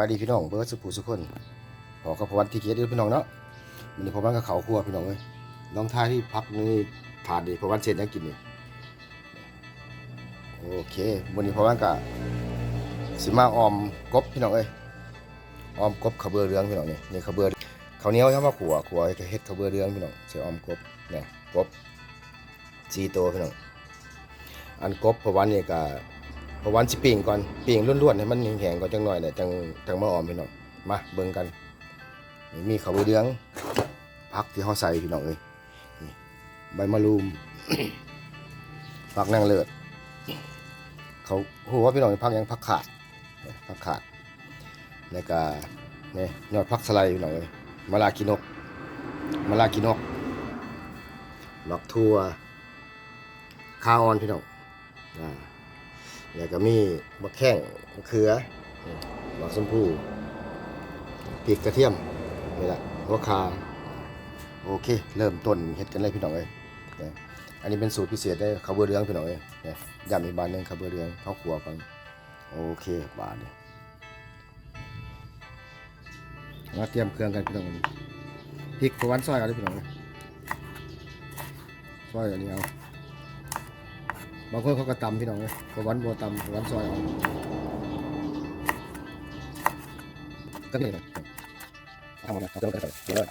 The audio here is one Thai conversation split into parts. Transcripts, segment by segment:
บายดีพี่น้องเบิร์ดสุภูสุคนขอกับพวันที่เกียรติพี่น้องเนาะวันนี้พวันกับเขาครัวพี่น้องเอ้ยน้องทาที่พักนี่ถาดดีพวันเสร็จยังกินนี่โอเควันนี้พวันกับสิมาออมกบพี่น้องเอ้ยออมกบขาวเบือเรืองพี่น้องนี่นี่ขาวเบือข้าวเหนียวใช่ไหมขัวขัวให้เฮ็ดขาวเบือเรืองพี่น้องใส่ออมกบเนี่ยกบจีโตวพี่น้องอันกบพวันเนี่ก็ พระวันสิปิ่งก่อนปิ่งล้วนๆให้มันแข็งๆก่อนจังหน่อยเนี่ยจังจังมาออมพี่น้องมาเบิ่งกันนี่มีข้าวเดืองผักที่เขาใส่พี่น้องเอ้ยใบมะรูมผักนางเลิศเขาหัวาพี่น้องผักยังผักขาดเนี่ยผักขาดแล้วก็นี่ยอดผักสไลด์พี่น้องเอ้ยมะลากินกมะลากินกดอกทั่วข้าวอ่อนพี่น้องอ่า แล้วก็มีมะแข้งมะเขือมะสมพูพริกกระเทียมนี่แหละหัวคาโอเค เริ่มต้นเฮ็ดกันเลยพี่น้องเอ้ยอันนี้เป็นสูตรพิเศษได้ข้าวเบือเรืองพี่น้องเอ้ยเนี่ยยำอีกบานหนึงข้าวเบือเรืองข้าวขัวก่อนโอเคบาทเนี่ยมาเตรียมเครื่องกันพี่น้องพริกประวันซอยเอาเลยพี่น้องเอ้ยซอยอันนี้เอา บางคนเขาก็ตำพี่น้องเลยกวันบัวตำกวันซอยออกก็เลยทำหมดแล้วเอาเติมไปเลยเดี๋ยวเยอะ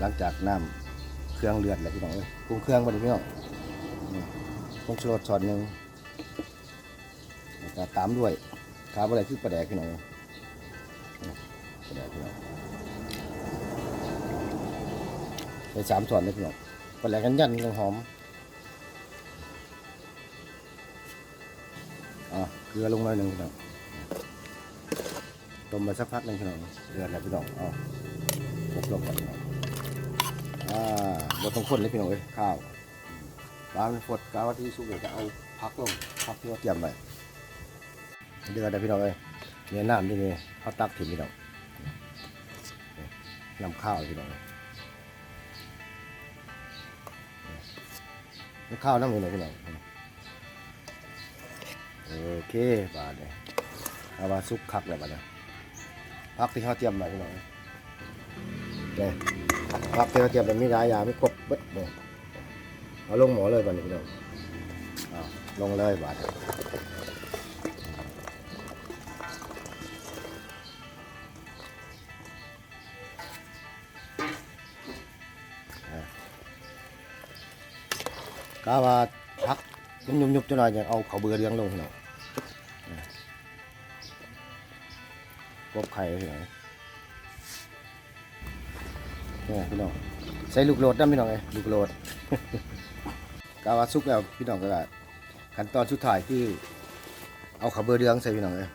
หลังจากน้ำเครื่องเลือดแล้วพี่น้องเลยปรุงเครื่องมาดิพี่น้องนี่ปรุงชูรสช้อนหนึ่งแล้วก็ตามด้วยขาบอะไรคือปลาแดกพี่น้องปลาแดกพี่น้องใส่สามช้อนเลยพี่น้องปลาแดกกันยันเรื่องหอมอะเกลือลงหน่อยหนึ่งพี่น้องต้มมาสักพักหนึ่งพี่น้องเดือดแล้วพี่น้องอ๋อครบลงก่อนพี่น้อง อ่าบดต้องคนเลยพี่น้องเอ้ยข้าววางฟดกาวที่สุกเดี๋ยวจะเอาพักลงพักที่เราเตรียมไว้เดือดนะพี่น้องเอ้ยเนี่ยน้ำที่นี่เขาตักถิ่นพี่น้องน้ำข้าวพี่น้องน้ำข้าวน้ำมือหน่พี่น้องโอเคบาดเนี่ยเอามาซุกคักเลยบาดเนี่ยพักที่เขาเตรียมไว้พี่น้องเอ้ย นี่ยครับเตรียมเตรียมแบบมีรายยาไม่ครบเบิดเลยเอาลงหมอเลยบัดนี้พี่น้องเอาลงเลยบาดกาว่าพักมันยุบๆจังหน่อยอย่างเอาเขาเบือเลี้ยงลงพี่น้องกบไข่พี่น้อง นี่พี่น้องใส่ลูกโหลดนะพี่น้องเอ้ยลูกโหลดกาวาซุกแล้วพี่น้องก็ได้ขั้นตอนสุดท้ายคือ เอาข้าวเบอร์เรืองใส่พี่น้องเอ้ย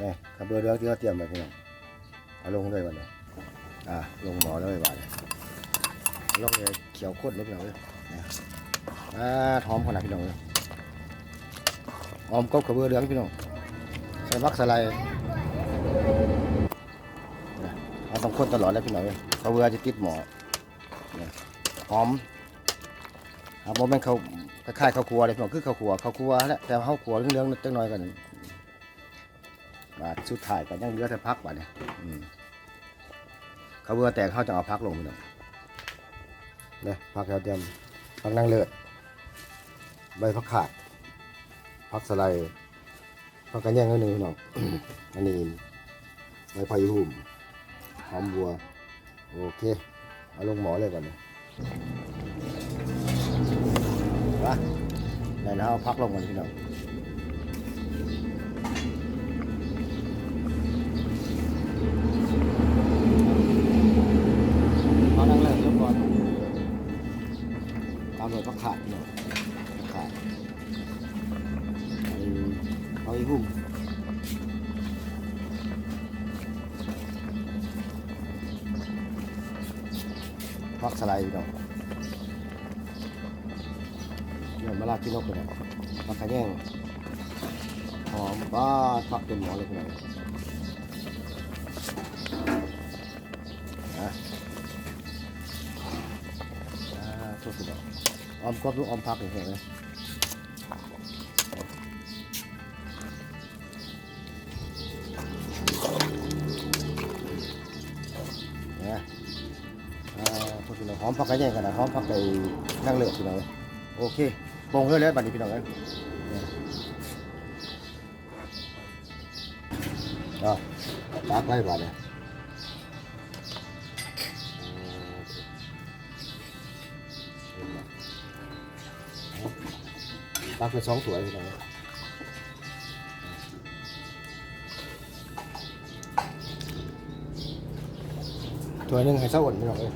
นี่ข้าวเบอร์เรืองที่เราเตรียมไว้พี่น้องเอาลงเลยวันนี้อ่าลงหมอเลยวันนี้ลงเลยเขียวข้นเลยพี่น้องเอ้ยนะอ่าหอมขนาดพี่น้องเอ้ยหอมก็ข้าวเบอร์เรืองพี่น้องใส่มักสไลด์เราต้องคนตลอดเลยพี่น้องเอ้ย ขาเวลาจะติดหมอหอมครับโมเมนเขาคล้ายๆข้าวครัวเลยพี่น้องคือข้าวครัวข้าวครัวแหละแต่ข้าวครัวเรื่องๆจังน้อยกันบาดสุดท้ายก็ยังเหลือแต่พักบาดเนี่ยอืมเขาเบื่อแตกเขาจะเอาพักลงพี่น้องเนี่ยพักแล้วเตรียมพักนั่งเลือดใบพักขาดพักสไลด์พักกันแย่งนิดนึงพี่น้องอันนี้ใบพายุหุ่มหอมบัว โอเค เอาลงหมอเลยก่อนเลยว่าได้แล้วเอาพักลงก่อนพี่น้องเอานั่งเลยยกก่อนตามเลยพักขาดพี่น้องพักขาดเอาเอาอีหุ่ม พักสไลด์พี่น้องเดี๋ยวมาลากินนกเลยนะพักขะแยงหอมบ้าดพักเป็นหมอเลยพี่น้องนะอ่าทุกออมกบลูกออมพักเลยเห็นไหม พวกพี่น้องหอมผักกระแยงกันนะหอมผักไก่นั่งเลือกพี่น้องเอ้ยโอเคปรุงเรื่อยๆบัดนี้พี่น้องเอ้ยเนี่ยอะตักไว้บัดเนี่ยตักเป็นสองถ้วยพี่น้องเอ้ยถ้วหนึงให้เศร้าอ่อนพี่น้องเอ้ย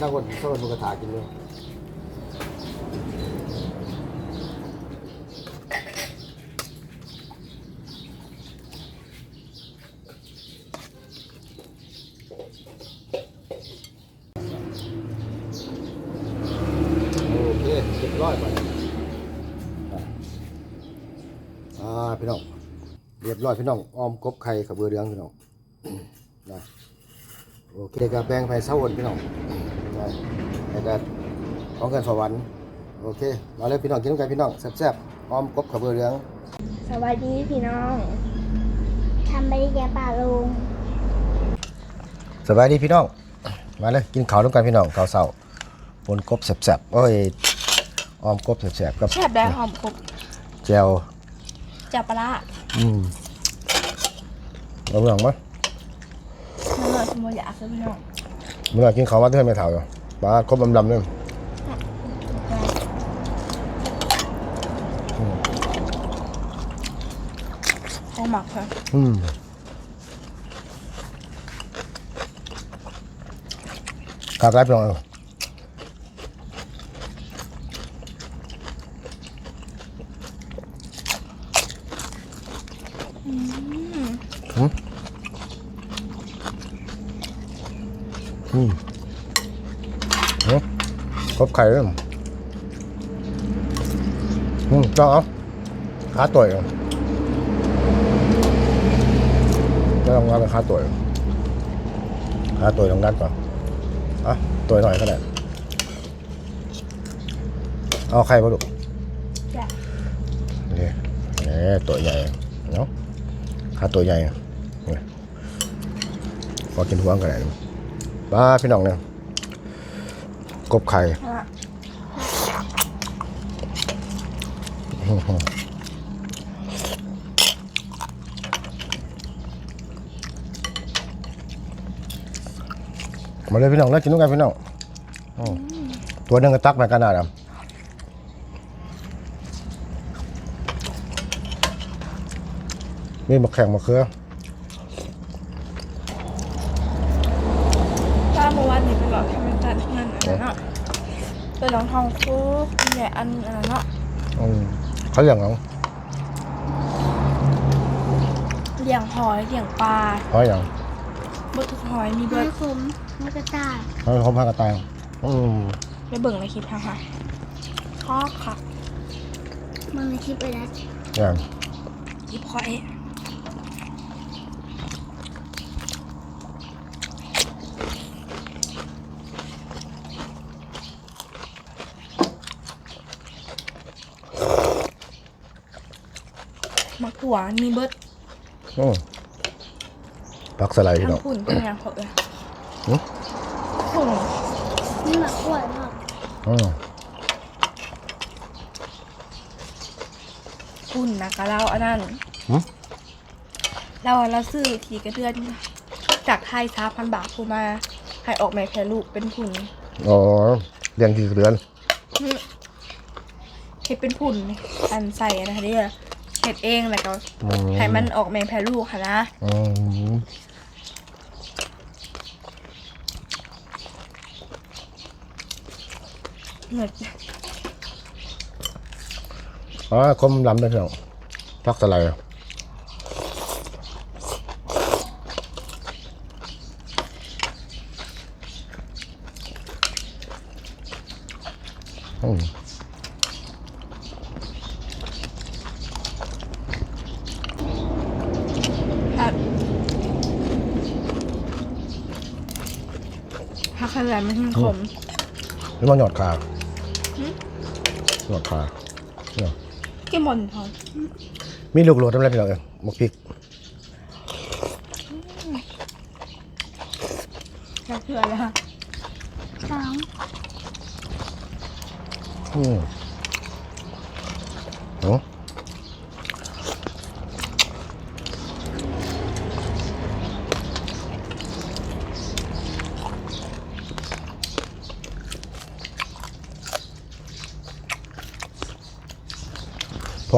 น่าคนชอบมันกระถากินเลยโอเคเรียบร้อยไปอ่าพี่น้องเรียบร้อยพี่น้องออมกบไข่กับเบือเรืองพี่น้องนะโอเคกับแบงไผ่เศร้าอนพี่น้อง ได้ให้ได้ของกันสวรรค์โอเคมาเลยพี่น้องกินกันพี่น้องแซ่บๆหอมกบขับเบือเหลืองสวัสดีพี่น้องทำไปได้แก่ป่าลุงสบายดีพี่น้อง มาเลยกินข้าวด้วยกันพี่น้องข้าวเสาปนกบแซ่บๆโอ้ยหอมกบแซ่บๆกับแซ่บได้หอมครบแจวจับปลาร้าอืมเอาเรื่องมั้ยมันเลยสมอยากเลยพี่น้อง เมื่อกินข้าวมาเทื่อนไม่เท่าอยู่ปลาครบดำๆเนี่ยเอาหมักค่ะอืมขากไรพี่น้องเอ้ยอืม อืมเนาะครบไข่แล้วอืมต้องเอาขาต่อยเอาไม่ต้องเอาเป็นขาต่อยขาต่อยตรงนั้นก่อนอะต่อยหน่อยก็ได้เอาไข่ปะลูกจ้ะนี่นี่ตัวใหญ่เนาะขาตัวใหญ่นี่พอกินหัวกันได้ ป้าพี่น้องเนี่ยกบไข่เอาละมาเลยพี่น้องแล้วกินด้วยกันพี่น้องอืมตัวหนึงก็ตักมากันนาดำนี่มะแข่งมะเขือ ถ้าเมื่อวานนี้ไปหลอกทำเป็นการงานอันนั้นเนาะไปล องทองฟูใหญ่อันอันนั้นเนาะอืมเขาอย่างน้องเลี้ยงหอยเลี้ยงปลาเขาอย่างเบิดทุกหอยมีเบิดผมมันก็ตายเขาเขาพากระต่ายอืมไปเบิ่งในคลิปค่ะค่ะชอบค่ะมันในคลิปไปแล้วอย่างคลิปคอยมัก ถั่วมีเบิดอืมปักสไลด์พี่น้องทั้งฝุ่นทั้งอย่างเขาเอ้ยหึฝุ่นนี่แบบขวดครับอืมฝุ่นนะกะเราอันนั้นเราเราซื้อทีกระเดือนจากไทยสามพันบาทพูมา ให้ออกแม่แพรลูกเป็นผุ่นอ๋อเลี้ยงกี่เดือน เฮ็ดเป็นผุ่นอันใส่นะคะเด้อ เฮ็ดเองแล้วก็อืให้มันออกแม่แพรลูกค่ะนะอืมเหมือนอ๋อคมลำได้พี่น้องพักสไลด์อืม ผักผักอะไรมันขม นี่มันหยอดขาหยอดขาเนี่ยกี่มนทองมีลูกโหลดทำอะไรพี่น้องเอ้ยหมกพริกแค่เพื่อแล้วค่ะสองอืม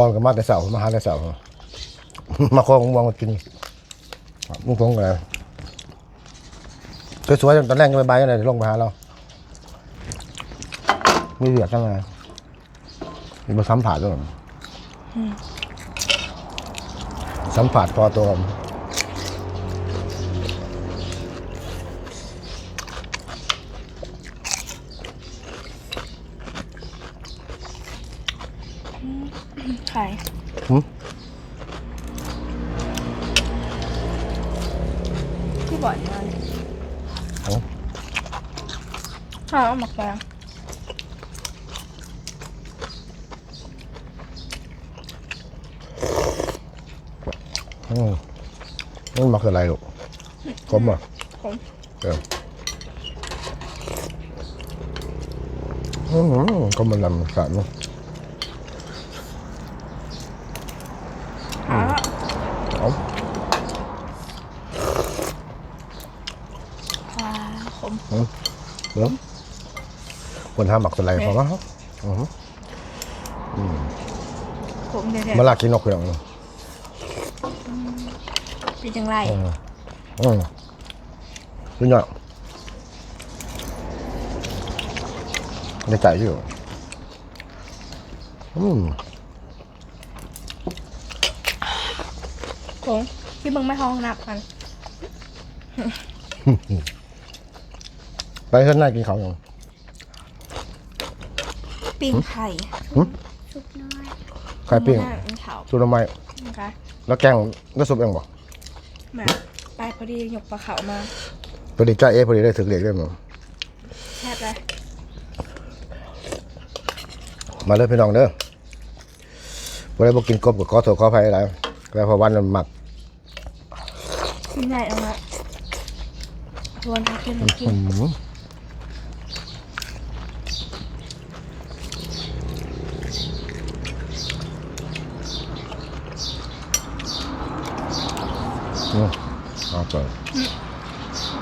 อนกับมาแต่เสาร์มาหาแต่เสาร์มาคล้องวางมากินมุ้งคงกันสวยๆตอนแรกยังไปบายอะไรลงไปหาเราไม่เดือดตั้งไงมีมาสัมผัสด้วยสัมผัสพอตัวผม ไข่หึที่บ่อยมากเลยเอาข้าวเอาหมักแกงอืมนี่มันคืออะไรลูกกลมอะขมเอออืมก็มันลำขาดมั้งอ่าเอาอ่าขมเดี๋ยวคนทำหมักสไลด์พอมั้งอือฮึขมเด็ดมาลากกินนกอย่างๆเป็นจังไรอืมอืมเป็นไงในใจอยู่อืม ขมที่มึงไม่ห้องนับกันไปเฮือนหน้ากินเขาวอย่างปิ้งไข่สุกน้อยไข่ปิ้งหน้าเป็นเขาสูตรไม้นะคะแล้วแกงแล้วซุปเองบ่มาไปพอดีหยกปลาเขามาพอดีจ้าเอพอดีได้ถึงเหล็กได้มั้งแทบเลยมาเลยพี่น้องเด้อบ่ได้บ่กินกบก็ขอโทษขออภัยหลาย แล้วพอวันมันหมักกินได้เอาละชวนเขาขึ้นมากินอืมอืมเอาไป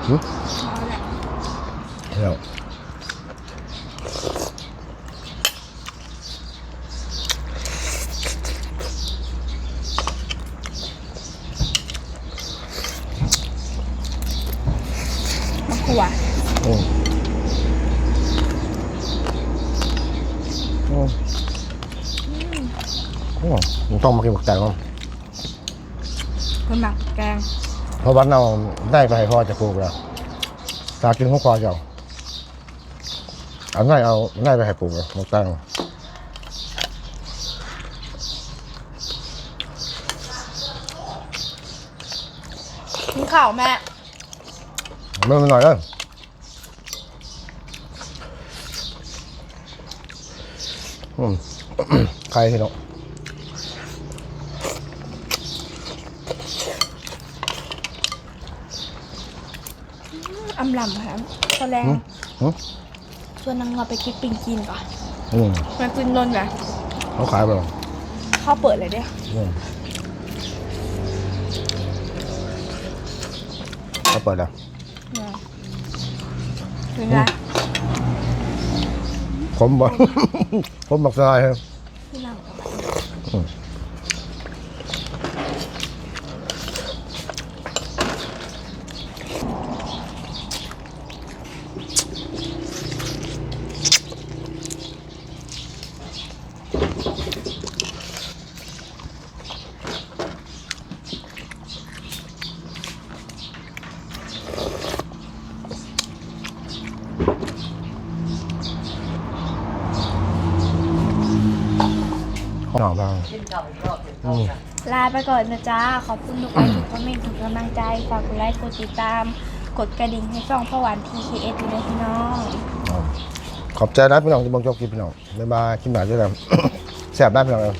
อืมเอาละเดี๋ยว ขวาอืมอืมอืมมันต้องมากินบักแตงมั้งเป็นหมักแกงเพราะวันเราได้ไปให้พ่อจะปลูกแล้วตากินของพ่อเจ้าเอาง่ายเอาง่ายไปให้ปลูกแล้วบักแตงกินข้าวแม่ เมื่อมันหน่อยเด้ออืมใครที่เนาะอำลำค่ะตอนแรงอืมชวนนางเราไปคิดปิงกินก่อนอืมมากินนนท์นะเขาขายไปหรอข้าวเปิดเลยเด้ออืมเอาเขาเปิดแล้วเนี่ย เป็นไง ผมบอก ผมบอกซอยครับ พี่น้อง หน่อบ้างอืมลาไปก่อนนะจ๊ะ ขอบคุณทุกไลค์ทุกคอมเมนต์ทุกกำลังใจ ฝากกดไลค์ กดติดตาม กดกระดิ่งให้ช่องพ่อหวาน TKS ด้วยนะพี่น้อง ขอบใจนะพี่น้องที่เบังจบคลิปพี่น้องบ๊ายบายคลิปหนาเจอกันแสบได้พี่น้องเอ้ย